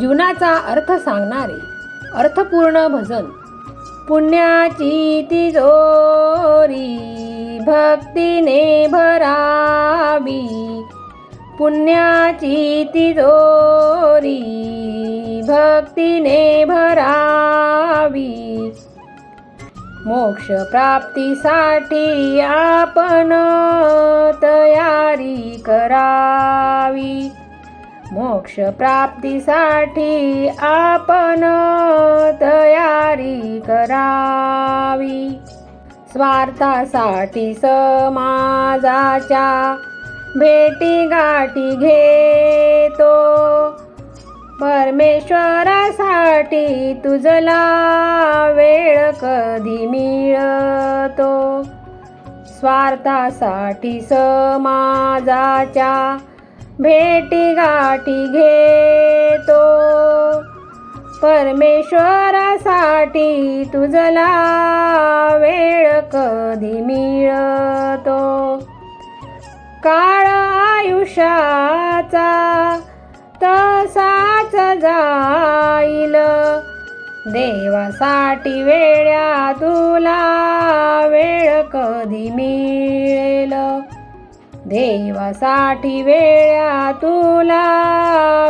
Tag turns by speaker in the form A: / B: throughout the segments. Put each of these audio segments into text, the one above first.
A: जीवनाचा अर्थ सांगणारे अर्थपूर्ण भजन. पुण्याची तिजोरी भक्तीने भरावी. पुण्याची तिजोरी भक्तीने भरावी. मोक्ष प्राप्तीसाठी आपण तयारी करावी. मोक्ष प्राप्तीसाठी आपण तयारी करावी. स्वार्थासाठी समाजाच्या भेटी गाठी घेतो. परमेश्वरासाठी तुझला वेळ कधी मिळतो? स्वार्थासाठी समाजाच्या भेटी गाठी घेतो. परमेश्वरासाठी तुझला वेळ कधी मिळतो? काळ आयुष्याचा तसाच जाईल. देवासाठी वेळ्या तुला वेळ कधी मिळेल? देवासाठी वेळा तुला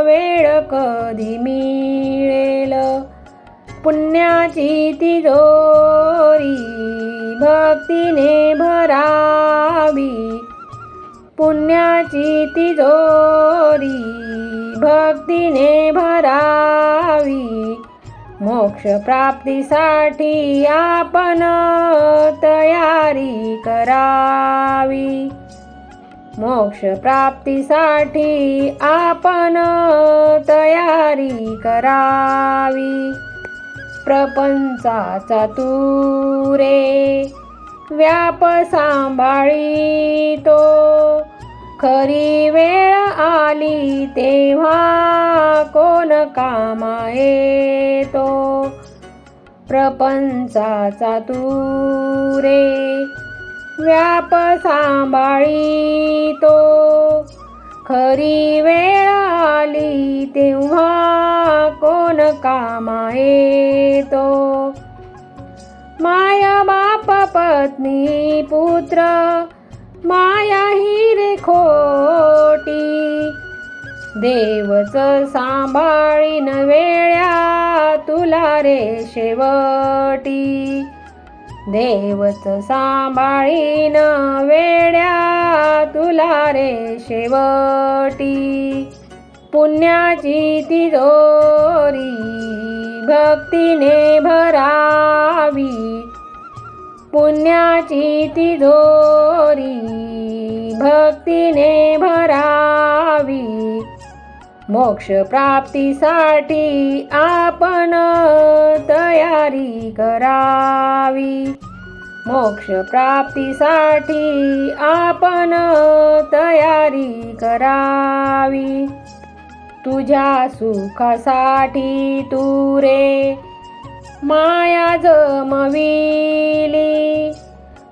A: वेळ कधी मिळेल? पुण्याची तिजोरी भक्तीने भरावी. पुण्याची तिजोरी भक्तीने भरावी. मोक्ष प्राप्तीसाठी आपण तयारी करा. मोक्ष प्राप्तीसाठी आपण तयारी करावी. प्रपंचाचा तू रे व्याप सांभाळीतो. खरी वेळ आली तेव्हा कोण कामा येतो? प्रपंचाचा तू रे व्याप सांभाळीतो. खरी वेळ आली तेव्हा कोण कामा येतो माया बाप पत्नी पुत्र माया ही रे खोटी. देवच सांभाळीन वेळ्या तुला रे शेवटी. देवच सांभाळीन वेड्या तुला रे शेवटी. पुण्याची तिजोरी भक्तीने भरावी. पुण्याची तिजोरी भक्तीने भरावी. मोक्ष प्राप्तीसाठी आपण तयारी करावी. मोक्ष प्राप्तीसाठी आपण तयारी करावी. तुझ्या सुखासाठी तू रे माया जमविली.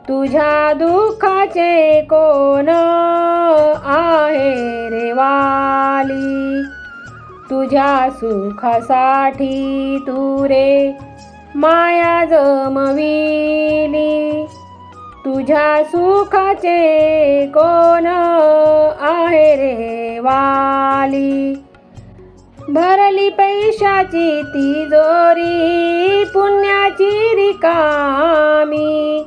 A: तुझ्या दुःखाचे कोण आहे रे वाली तुझ्या सुखासाठी तू रे माया जमविली. तुझ्या सुखाचे कोण आहे रे वाली? भरली पैशाची तिजोरी पुण्याची रिकामी.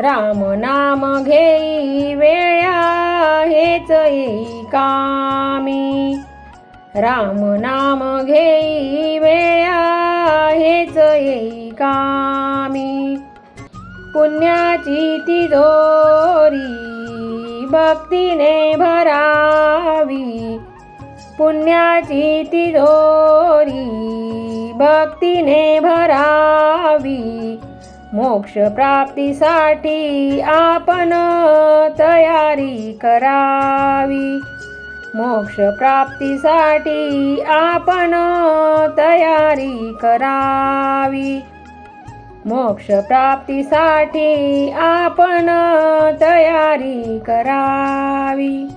A: राम नाम घेई वेळा हेच येई कामी राम नाम घेई वेळा हेच येई कामी पुण्याची ती तिजोरी भक्तीने भरावी. पुण्याची तिजोरी भक्तीने भरावी. मोक्ष प्राप्तीसाठी आपण तयारी करावी. मोक्ष प्राप्तीसाठी आपण तयारी करावी. मोक्ष प्राप्तीसाठी आपण तयारी करावी.